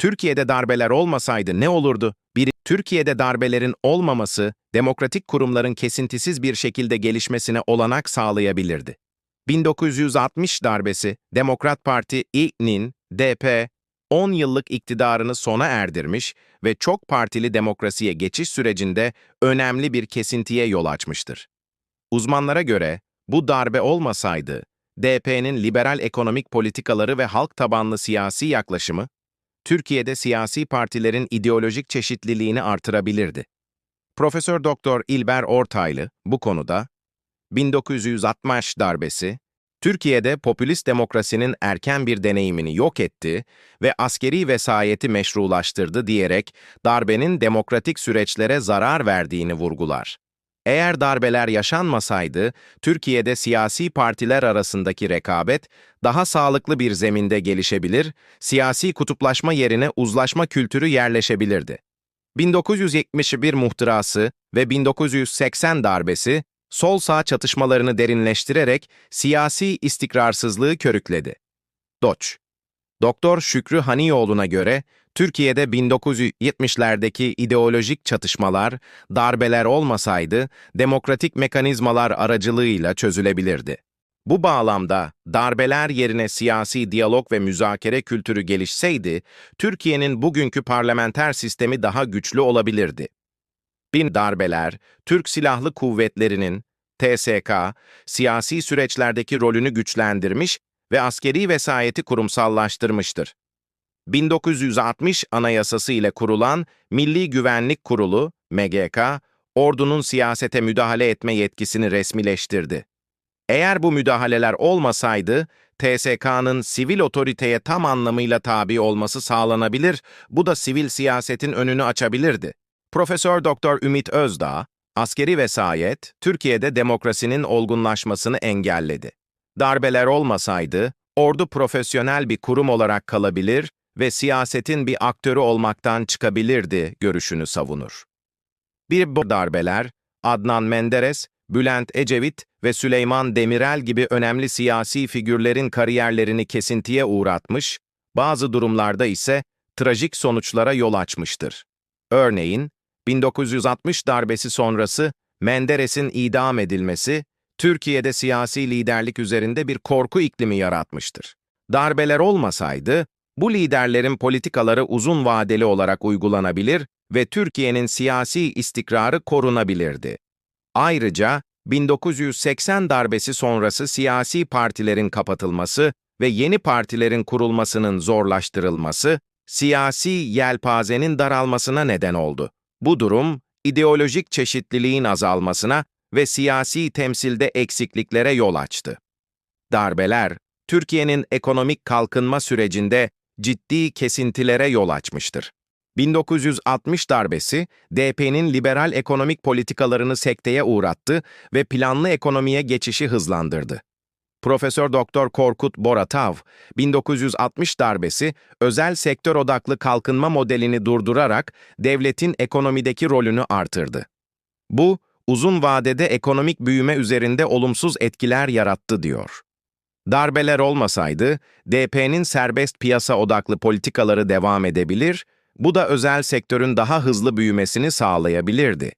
Türkiye'de darbeler olmasaydı ne olurdu? Biri, Türkiye'de darbelerin olmaması, demokratik kurumların kesintisiz bir şekilde gelişmesine olanak sağlayabilirdi. 1960 darbesi, Demokrat Parti İ'nin, DP, 10 yıllık iktidarını sona erdirmiş ve çok partili demokrasiye geçiş sürecinde önemli bir kesintiye yol açmıştır. Uzmanlara göre bu darbe olmasaydı, DP'nin liberal ekonomik politikaları ve halk tabanlı siyasi yaklaşımı, Türkiye'de siyasi partilerin ideolojik çeşitliliğini artırabilirdi. Profesör Doktor İlber Ortaylı bu konuda 1960 darbesi, Türkiye'de popülist demokrasinin erken bir deneyimini yok etti ve askeri vesayeti meşrulaştırdı diyerek darbenin demokratik süreçlere zarar verdiğini vurgular. Eğer darbeler yaşanmasaydı, Türkiye'de siyasi partiler arasındaki rekabet daha sağlıklı bir zeminde gelişebilir, siyasi kutuplaşma yerine uzlaşma kültürü yerleşebilirdi. 1971 muhtırası ve 1980 darbesi, sol-sağ çatışmalarını derinleştirerek siyasi istikrarsızlığı körükledi. Doç Doktor Şükrü Haniyoğlu'na göre, Türkiye'de 1970'lerdeki ideolojik çatışmalar, darbeler olmasaydı, demokratik mekanizmalar aracılığıyla çözülebilirdi. Bu bağlamda darbeler yerine siyasi diyalog ve müzakere kültürü gelişseydi, Türkiye'nin bugünkü parlamenter sistemi daha güçlü olabilirdi. Bin darbeler, Türk Silahlı Kuvvetleri'nin, TSK, siyasi süreçlerdeki rolünü güçlendirmiş ve askeri vesayeti kurumsallaştırmıştır. 1960 Anayasası ile kurulan Milli Güvenlik Kurulu, MGK, ordunun siyasete müdahale etme yetkisini resmileştirdi. Eğer bu müdahaleler olmasaydı, TSK'nın sivil otoriteye tam anlamıyla tabi olması sağlanabilir, bu da sivil siyasetin önünü açabilirdi. Profesör Doktor Ümit Özdağ, askeri vesayet, Türkiye'de demokrasinin olgunlaşmasını engelledi. Darbeler olmasaydı, ordu profesyonel bir kurum olarak kalabilir ve siyasetin bir aktörü olmaktan çıkabilirdi görüşünü savunur. Bir bu darbeler, Adnan Menderes, Bülent Ecevit ve Süleyman Demirel gibi önemli siyasi figürlerin kariyerlerini kesintiye uğratmış, bazı durumlarda ise trajik sonuçlara yol açmıştır. Örneğin, 1960 darbesi sonrası Menderes'in idam edilmesi, Türkiye'de siyasi liderlik üzerinde bir korku iklimi yaratmıştır. Darbeler olmasaydı, bu liderlerin politikaları uzun vadeli olarak uygulanabilir ve Türkiye'nin siyasi istikrarı korunabilirdi. Ayrıca 1980 darbesi sonrası siyasi partilerin kapatılması ve yeni partilerin kurulmasının zorlaştırılması, siyasi yelpazenin daralmasına neden oldu. Bu durum, ideolojik çeşitliliğin azalmasına ve siyasi temsilde eksikliklere yol açtı. Darbeler, Türkiye'nin ekonomik kalkınma sürecinde ciddi kesintilere yol açmıştır. 1960 darbesi, DP'nin liberal ekonomik politikalarını sekteye uğrattı ve planlı ekonomiye geçişi hızlandırdı. Profesör Doktor Korkut Boratav, 1960 darbesi, özel sektör odaklı kalkınma modelini durdurarak devletin ekonomideki rolünü artırdı. Bu, uzun vadede ekonomik büyüme üzerinde olumsuz etkiler yarattı diyor. Darbeler olmasaydı, DP'nin serbest piyasa odaklı politikaları devam edebilir, bu da özel sektörün daha hızlı büyümesini sağlayabilirdi.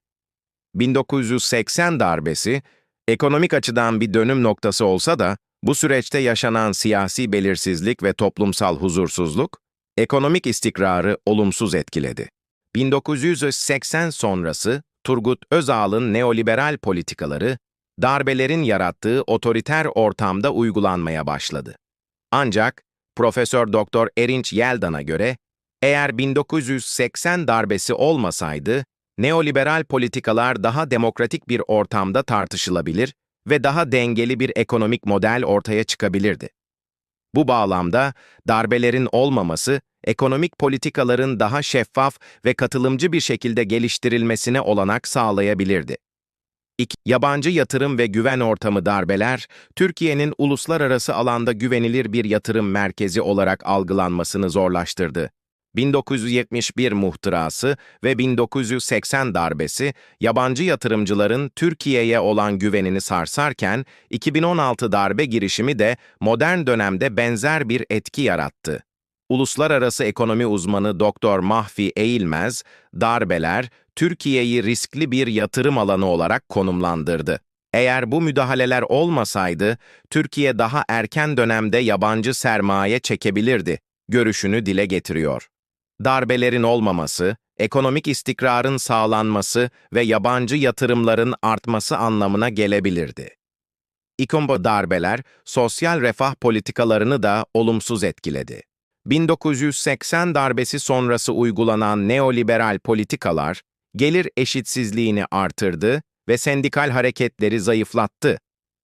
1980 darbesi, ekonomik açıdan bir dönüm noktası olsa da, bu süreçte yaşanan siyasi belirsizlik ve toplumsal huzursuzluk, ekonomik istikrarı olumsuz etkiledi. 1980 sonrası, Turgut Özal'ın neoliberal politikaları, darbelerin yarattığı otoriter ortamda uygulanmaya başladı. Ancak Profesör Doktor Erinç Yeldan'a göre eğer 1980 darbesi olmasaydı neoliberal politikalar daha demokratik bir ortamda tartışılabilir ve daha dengeli bir ekonomik model ortaya çıkabilirdi. Bu bağlamda darbelerin olmaması ekonomik politikaların daha şeffaf ve katılımcı bir şekilde geliştirilmesine olanak sağlayabilirdi. 2. Yabancı yatırım ve güven ortamı darbeler, Türkiye'nin uluslararası alanda güvenilir bir yatırım merkezi olarak algılanmasını zorlaştırdı. 1971 muhtırası ve 1980 darbesi, yabancı yatırımcıların Türkiye'ye olan güvenini sarsarken, 2016 darbe girişimi de modern dönemde benzer bir etki yarattı. uluslararası ekonomi uzmanı Doktor Mahfi Eğilmez, darbeler Türkiye'yi riskli bir yatırım alanı olarak konumlandırdı. Eğer bu müdahaleler olmasaydı, Türkiye daha erken dönemde yabancı sermaye çekebilirdi, görüşünü dile getiriyor. Darbelerin olmaması, ekonomik istikrarın sağlanması ve yabancı yatırımların artması anlamına gelebilirdi. İkombo darbeler, sosyal refah politikalarını da olumsuz etkiledi. 1980 darbesi sonrası uygulanan neoliberal politikalar, gelir eşitsizliğini artırdı ve sendikal hareketleri zayıflattı.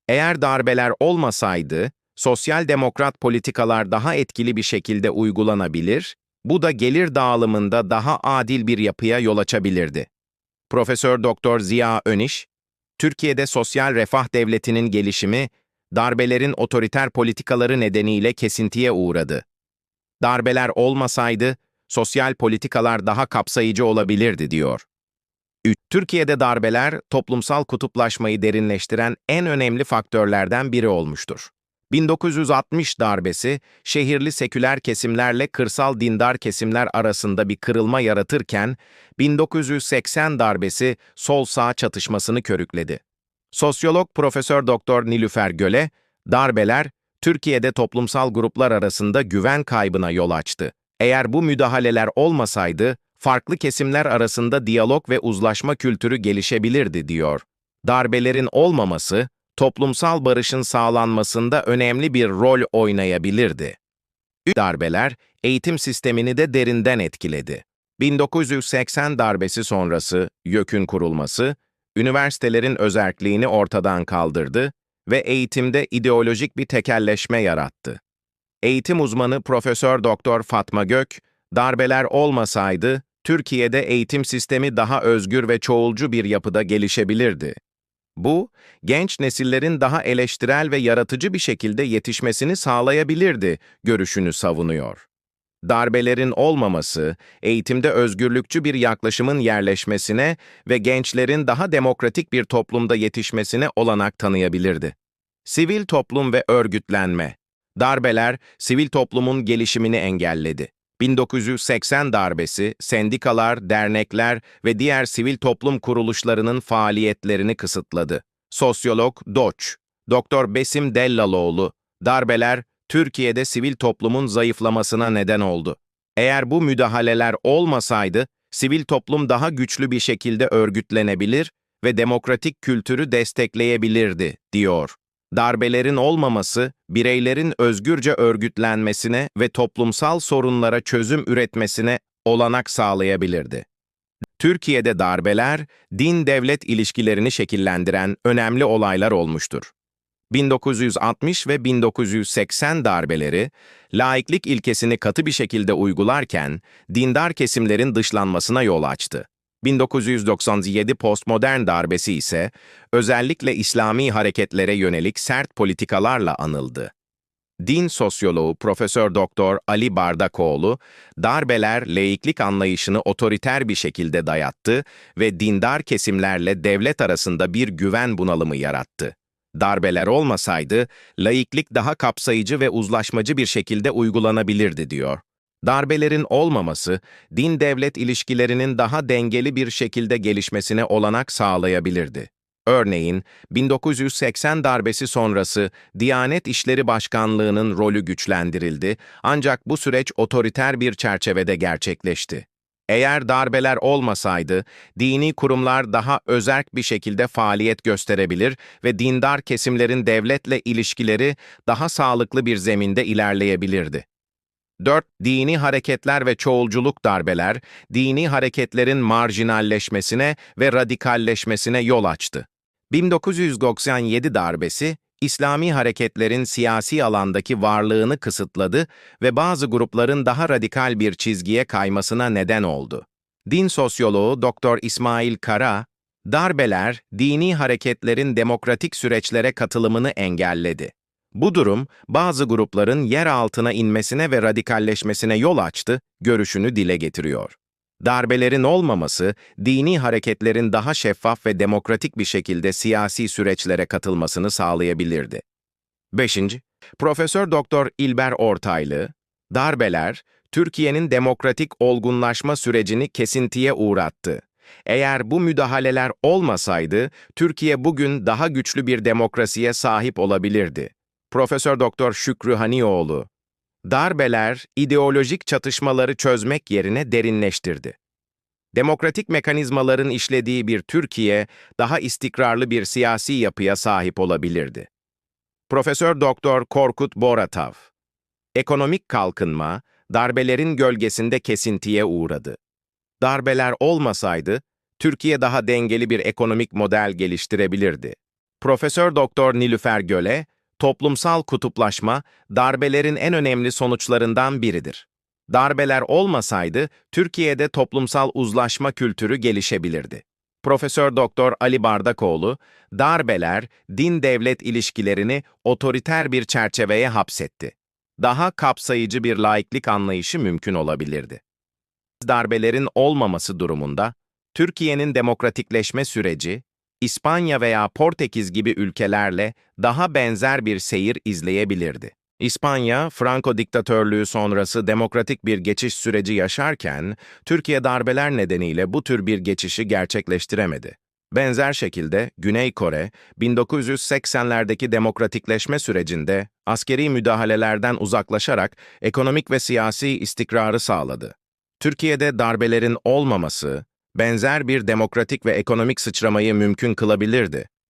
Eğer darbeler olmasaydı, sosyal demokrat politikalar daha etkili bir şekilde uygulanabilir, bu da gelir dağılımında daha adil bir yapıya yol açabilirdi. Profesör Doktor Ziya Öniş, Türkiye'de sosyal refah devletinin gelişimi, darbelerin otoriter politikaları nedeniyle kesintiye uğradı. Darbeler olmasaydı, sosyal politikalar daha kapsayıcı olabilirdi, diyor. 3. Türkiye'de darbeler, toplumsal kutuplaşmayı derinleştiren en önemli faktörlerden biri olmuştur. 1960 darbesi, şehirli seküler kesimlerle kırsal dindar kesimler arasında bir kırılma yaratırken, 1980 darbesi sol-sağ çatışmasını körükledi. Sosyolog Profesör Doktor Nilüfer Göle, darbeler, Türkiye'de toplumsal gruplar arasında güven kaybına yol açtı. Eğer bu müdahaleler olmasaydı, farklı kesimler arasında diyalog ve uzlaşma kültürü gelişebilirdi, diyor. Darbelerin olmaması, toplumsal barışın sağlanmasında önemli bir rol oynayabilirdi. Darbeler, eğitim sistemini de derinden etkiledi. 1980 darbesi sonrası YÖK'ün kurulması, üniversitelerin özerkliğini ortadan kaldırdı ve eğitimde ideolojik bir tekelleşme yarattı. Eğitim uzmanı Profesör Doktor Fatma Gök, darbeler olmasaydı Türkiye'de eğitim sistemi daha özgür ve çoğulcu bir yapıda gelişebilirdi. Bu, genç nesillerin daha eleştirel ve yaratıcı bir şekilde yetişmesini sağlayabilirdi, görüşünü savunuyor. Darbelerin olmaması, eğitimde özgürlükçü bir yaklaşımın yerleşmesine ve gençlerin daha demokratik bir toplumda yetişmesine olanak tanıyabilirdi. Sivil toplum ve örgütlenme Darbeler, sivil toplumun gelişimini engelledi. 1980 darbesi, sendikalar, dernekler ve diğer sivil toplum kuruluşlarının faaliyetlerini kısıtladı. Sosyolog Doç, Doktor Besim Dellaloğlu, darbeler Türkiye'de sivil toplumun zayıflamasına neden oldu. Eğer bu müdahaleler olmasaydı, sivil toplum daha güçlü bir şekilde örgütlenebilir ve demokratik kültürü destekleyebilirdi, diyor. Darbelerin olmaması, bireylerin özgürce örgütlenmesine ve toplumsal sorunlara çözüm üretmesine olanak sağlayabilirdi. Türkiye'de darbeler, din-devlet ilişkilerini şekillendiren önemli olaylar olmuştur. 1960 ve 1980 darbeleri, laiklik ilkesini katı bir şekilde uygularken, dindar kesimlerin dışlanmasına yol açtı. 1997 postmodern darbesi ise özellikle İslami hareketlere yönelik sert politikalarla anıldı. Din sosyoloğu Profesör Doktor Ali Bardakoğlu, darbeler laiklik anlayışını otoriter bir şekilde dayattı ve dindar kesimlerle devlet arasında bir güven bunalımı yarattı. Darbeler olmasaydı, laiklik daha kapsayıcı ve uzlaşmacı bir şekilde uygulanabilirdi diyor. Darbelerin olmaması, din-devlet ilişkilerinin daha dengeli bir şekilde gelişmesine olanak sağlayabilirdi. Örneğin, 1980 darbesi sonrası Diyanet İşleri Başkanlığı'nın rolü güçlendirildi ancak bu süreç otoriter bir çerçevede gerçekleşti. Eğer darbeler olmasaydı, dini kurumlar daha özerk bir şekilde faaliyet gösterebilir ve dindar kesimlerin devletle ilişkileri daha sağlıklı bir zeminde ilerleyebilirdi. 4. Dini hareketler ve çoğulculuk darbeler, dini hareketlerin marjinalleşmesine ve radikalleşmesine yol açtı. 1997 darbesi, İslami hareketlerin siyasi alandaki varlığını kısıtladı ve bazı grupların daha radikal bir çizgiye kaymasına neden oldu. Din sosyoloğu Dr. İsmail Kara, darbeler dini hareketlerin demokratik süreçlere katılımını engelledi. Bu durum, bazı grupların yer altına inmesine ve radikalleşmesine yol açtı, görüşünü dile getiriyor. Darbelerin olmaması, dini hareketlerin daha şeffaf ve demokratik bir şekilde siyasi süreçlere katılmasını sağlayabilirdi. 5. Profesör Doktor İlber Ortaylı, darbeler, Türkiye'nin demokratik olgunlaşma sürecini kesintiye uğrattı. Eğer bu müdahaleler olmasaydı, Türkiye bugün daha güçlü bir demokrasiye sahip olabilirdi. Profesör Doktor Şükrü Hanioğlu, darbeler ideolojik çatışmaları çözmek yerine derinleştirdi. Demokratik mekanizmaların işlediği bir Türkiye, daha istikrarlı bir siyasi yapıya sahip olabilirdi. Profesör Doktor Korkut Boratav, ekonomik kalkınma, darbelerin gölgesinde kesintiye uğradı. Darbeler olmasaydı, Türkiye daha dengeli bir ekonomik model geliştirebilirdi. Profesör Doktor Nilüfer Göle, toplumsal kutuplaşma darbelerin en önemli sonuçlarından biridir. Darbeler olmasaydı Türkiye'de toplumsal uzlaşma kültürü gelişebilirdi. Profesör Doktor Ali Bardakoğlu, darbeler din devlet ilişkilerini otoriter bir çerçeveye hapsetti. Daha kapsayıcı bir laiklik anlayışı mümkün olabilirdi. Darbelerin olmaması durumunda Türkiye'nin demokratikleşme süreci İspanya veya Portekiz gibi ülkelerle daha benzer bir seyir izleyebilirdi. İspanya, Franco diktatörlüğü sonrası demokratik bir geçiş süreci yaşarken, Türkiye darbeler nedeniyle bu tür bir geçişi gerçekleştiremedi. Benzer şekilde Güney Kore, 1980'lerdeki demokratikleşme sürecinde askeri müdahalelerden uzaklaşarak ekonomik ve siyasi istikrarı sağladı. Türkiye'de darbelerin olmaması, benzer bir demokratik ve ekonomik sıçramayı mümkün kılabilirdi.